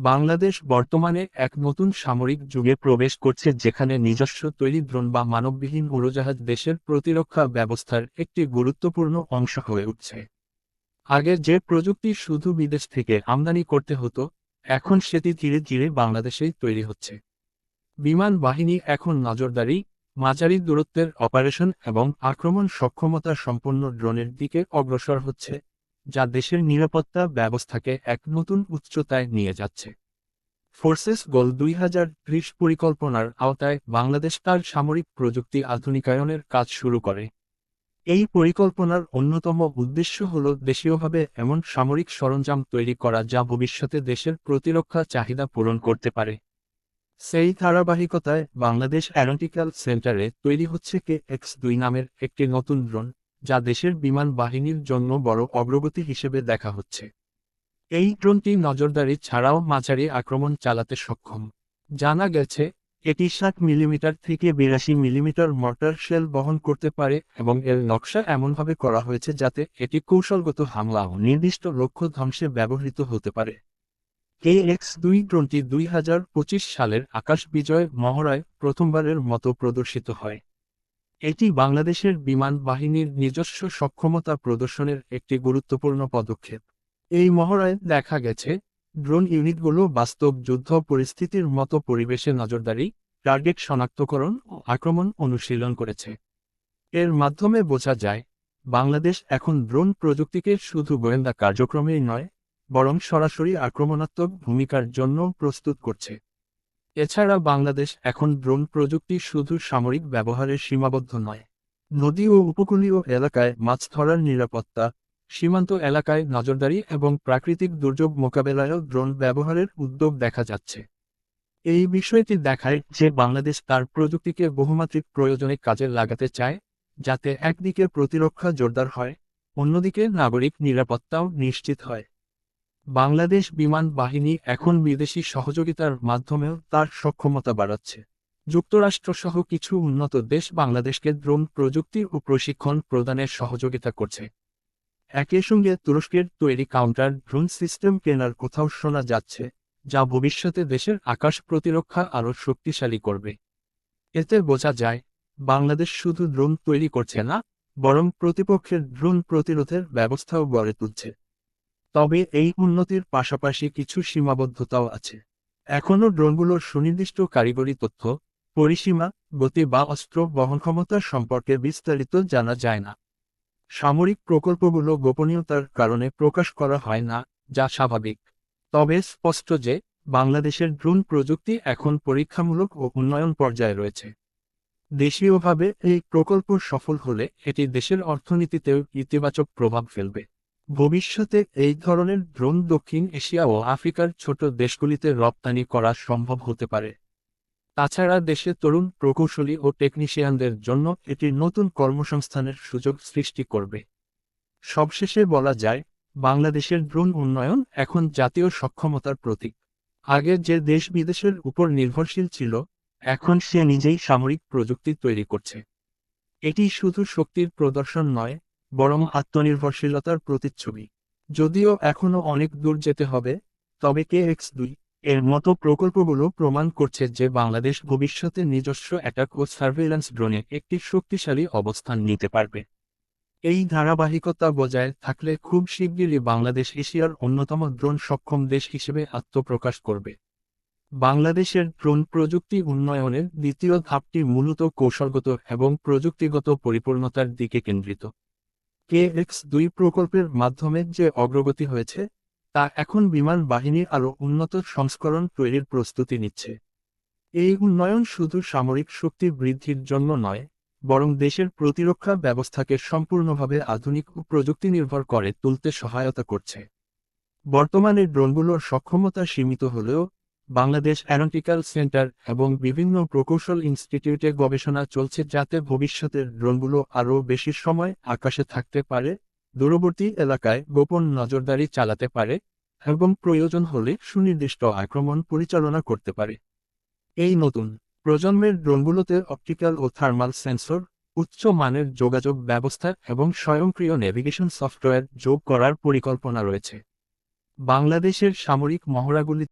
বাংলাদেশ বর্তমানে এক নতুন সামরিক যুগে প্রবেশ করছে যেখানে নিজস্ব তৈরি ড্রোন বা মানববিহীন উড়োজাহাজ দেশের প্রতিরক্ষা ব্যবস্থার একটি গুরুত্বপূর্ণ অংশ হয়ে উঠছে। আগে যে প্রযুক্তি শুধু বিদেশ থেকে আমদানি করতে হতো, এখন সেটি ধীরে ধীরে বাংলাদেশেই তৈরি হচ্ছে। বিমান বাহিনী এখন নজরদারি, মাঝারি দূরত্বের অপারেশন এবং আক্রমণ সক্ষমতা সম্পন্ন ড্রোনের দিকে অগ্রসর হচ্ছে। যা দেশের নিরাপত্তা ব্যবস্থাকে এক নতুন উচ্চতায় নিয়ে যাচ্ছে। ফোর্সেস গোল দুই হাজার ত্রিশ পরিকল্পনার আওতায় বাংলাদেশ তার সামরিক প্রযুক্তি আধুনিকায়নের কাজ শুরু করে। এই পরিকল্পনার অন্যতম উদ্দেশ্য হল দেশীয়ভাবে এমন সামরিক সরঞ্জাম তৈরি করা যা ভবিষ্যতে দেশের প্রতিরক্ষা চাহিদা পূরণ করতে পারে। সেই ধারাবাহিকতায় বাংলাদেশ অ্যারোটিক্যাল সেন্টারে তৈরি হচ্ছে কে এক্স দুই নামের একটি নতুন ড্রোন। যা দেশের বিমান বাহিনীর জন্য বড় অগ্রগতি হিসেবে দেখা হচ্ছে। এই ড্রোনটি নজরদারি ছাড়াও মাঝারি আক্রমণ চালাতে সক্ষম। জানা গেছে, এটি ষাট মিলিমিটার থেকে বিরাশি মিলিমিটার মর্টার শেল বহন করতে পারে এবং এর নকশা এমনভাবে করা হয়েছে যাতে এটি কৌশলগত হামলা ও নির্দিষ্ট লক্ষ্য ধ্বংসে ব্যবহৃত হতে পারে। কে এক্স দুই ড্রোনটি দুই হাজার পঁচিশ সালের আকাশ বিজয় মহড়ায় প্রথমবারের মতো প্রদর্শিত হয়। এটি বাংলাদেশের বিমান বাহিনীর নিজস্ব সক্ষমতা প্রদর্শনের একটি গুরুত্বপূর্ণ পদক্ষেপ। এই মহড়ায় দেখা গেছে, ড্রোন ইউনিটগুলো বাস্তব যুদ্ধ পরিস্থিতির মতো পরিবেশে নজরদারি, টার্গেট শনাক্তকরণ ও আক্রমণ অনুশীলন করেছে। এর মাধ্যমে বোঝা যায়, বাংলাদেশ এখন ড্রোন প্রযুক্তিকে শুধু গোয়েন্দা কার্যক্রমেই নয়, বরং সরাসরি আক্রমণাত্মক ভূমিকার জন্য প্রস্তুত করছে। এছাড়া বাংলাদেশ এখন ড্রোন প্রযুক্তি শুধু সামরিক ব্যবহারে সীমাবদ্ধ নয়। নদী ও উপকূলীয় এলাকায় মাছ ধরার নিরাপত্তা, সীমান্ত এলাকায় নজরদারি এবং প্রাকৃতিক দুর্যোগ মোকাবেলায়ও ড্রোন ব্যবহারের উদ্যোগ দেখা যাচ্ছে। এই বিষয়টি দেখায় যে বাংলাদেশ তার প্রযুক্তিকে বহুমাত্রিক প্রয়োজনে কাজে লাগাতে চায়, যাতে একদিকে প্রতিরক্ষা জোরদার হয়, অন্যদিকে নাগরিক নিরাপত্তাও নিশ্চিত হয়। বাংলাদেশ বিমান বাহিনী এখন বিদেশি সহযোগিতার মাধ্যমেও তার সক্ষমতা বাড়াচ্ছে। যুক্তরাষ্ট্রসহ কিছু উন্নত দেশ বাংলাদেশকে ড্রোন প্রযুক্তি ও প্রশিক্ষণ প্রদানের সহযোগিতা করছে। একই সঙ্গে তুরস্কের তৈরি কাউন্টার ড্রোন সিস্টেম কেনার কোথাও শোনা যাচ্ছে, যা ভবিষ্যতে দেশের আকাশ প্রতিরক্ষা আরও শক্তিশালী করবে। এতে বোঝা যায়, বাংলাদেশ শুধু ড্রোন তৈরি করছে না, বরং প্রতিপক্ষের ড্রোন প্রতিরোধের ব্যবস্থাও গড়ে তুলছে। তবে এই উন্নতির পাশাপাশি কিছু সীমাবদ্ধতাও আছে। এখনও ড্রোনগুলোর সুনির্দিষ্ট কারিগরি তথ্য, পরিসীমা, গতি বা অস্ত্র বহন ক্ষমতা সম্পর্কে বিস্তারিত জানা যায় না। সামরিক প্রকল্পগুলো গোপনীয়তার কারণে প্রকাশ করা হয় না, যা স্বাভাবিক। তবে স্পষ্ট যে, বাংলাদেশের ড্রোন প্রযুক্তি এখন পরীক্ষামূলক ও উন্নয়ন পর্যায়ে রয়েছে। দেশীয়ভাবে এই প্রকল্প সফল হলে এটি দেশের অর্থনীতিতেও ইতিবাচক প্রভাব ফেলবে। ভবিষ্যতে এই ধরনের ড্রোন দক্ষিণ এশিয়া ও আফ্রিকার ছোট দেশগুলিতে রপ্তানি করা সম্ভব হতে পারে। তাছাড়া দেশে তরুণ প্রকৌশলী ও টেকনিশিয়ানদের জন্য এটি নতুন কর্মসংস্থানের সুযোগ সৃষ্টি করবে। সবশেষে বলা যায়, বাংলাদেশের ড্রোন উন্নয়ন এখন জাতীয় সক্ষমতার প্রতীক। আগে যে দেশ বিদেশের উপর নির্ভরশীল ছিল, এখন সে নিজেই সামরিক প্রযুক্তি তৈরি করছে। এটি শুধু শক্তির প্রদর্শন নয় বরং আত্মনির্ভরশীলতার প্রতিচ্ছবি। যদিও এখনও অনেক দূর যেতে হবে, তবে কে এক্স দুই এর মতো প্রকল্পগুলো প্রমাণ করছে যে বাংলাদেশ ভবিষ্যতে নিজস্ব অ্যাটাক ও সার্ভেইলেন্স ড্রোনে একটি শক্তিশালী অবস্থান নিতে পারবে। এই ধারাবাহিকতা বজায় থাকলে খুব শিগগিরই বাংলাদেশ এশিয়ার অন্যতম ড্রোন সক্ষম দেশ হিসেবে আত্মপ্রকাশ করবে। বাংলাদেশের ড্রোন প্রযুক্তি উন্নয়নের দ্বিতীয় ধাপটি মূলত কৌশলগত এবং প্রযুক্তিগত পরিপূর্ণতার দিকে কেন্দ্রিত। কে এক্স দুই প্রকল্পের মাধ্যমে যে অগ্রগতি হয়েছে, তা এখন বিমান বাহিনী আরও উন্নত সংস্করণ তৈরির প্রস্তুতি নিচ্ছে। এই উন্নয়ন শুধু সামরিক শক্তি বৃদ্ধির জন্য নয়, বরং দেশের প্রতিরক্ষা ব্যবস্থাকে সম্পূর্ণভাবে আধুনিক ও প্রযুক্তি নির্ভর করে তুলতে সহায়তা করছে। বর্তমানে ড্রোনগুলোর সক্ষমতা সীমিত হলেও বাংলাদেশ অ্যারোটিক্যাল সেন্টার এবং বিভিন্ন প্রকৌশল ইনস্টিটিউটে গবেষণা চলছে যাতে ভবিষ্যতের ড্রোনগুলো আরও বেশি সময় আকাশে থাকতে পারে, দূরবর্তী এলাকায় গোপন নজরদারি চালাতে পারে এবং প্রয়োজন হলে সুনির্দিষ্ট আক্রমণ পরিচালনা করতে পারে। এই নতুন প্রজন্মের ড্রোনগুলোতে অপটিক্যাল ও থার্মাল সেন্সর, উচ্চ মানের যোগাযোগ ব্যবস্থা এবং স্বয়ংক্রিয় নেভিগেশন সফটওয়্যার যোগ করার পরিকল্পনা রয়েছে। বাংলাদেশের সামরিক মহড়াগুলি